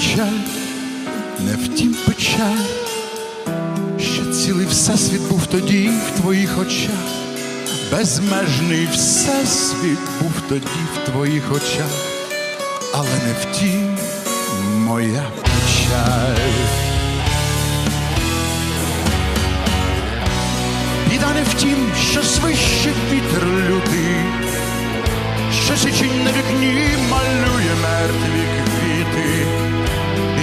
печаль, не втім печаль, що цілий всесвіт був тоді в твоїх очах, безмежний всесвіт був тоді в твоїх очах, але не втім моя печаль. Біда не втім, що свище вітер лютий, що січень на вікні малює мертві.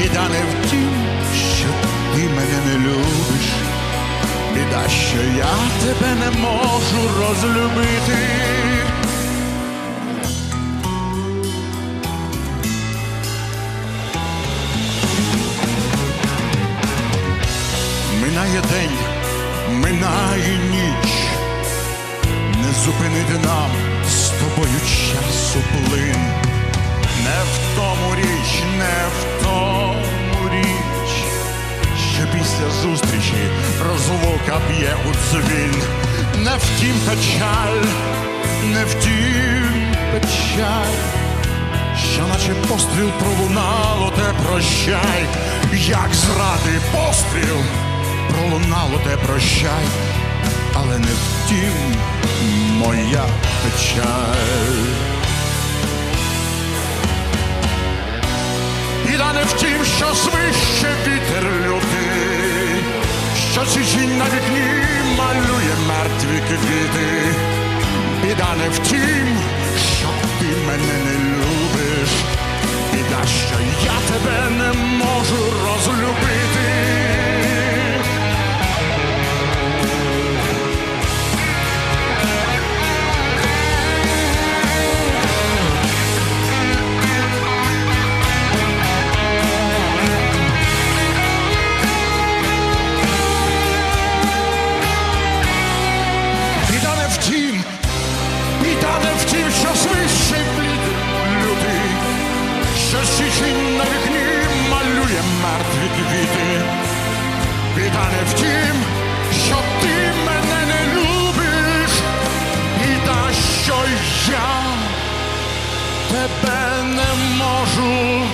Біда не втім, що ти мене не любиш, біда, що я тебе не можу розлюбити. Минає день, минає ніч, не зупинити нам з тобою часу плин. Не в тому річ, не в тому що зустрічі розлука б'є у дзвін. Не втім печаль, не втім печаль, що наче постріл пролунало те прощай, як зради постріл пролунало те прощай, але не втім моя печаль. Біда не втім, що квіти. Біда не втім, що ти мене не любиш. Біда, що я тебе не можу розлюбити. Втім, біда не втім, що свище плід лютий, що січень на вікні малює мертві квіти. Біда не втім, що ти мене не любиш, біда, що я тебе не можу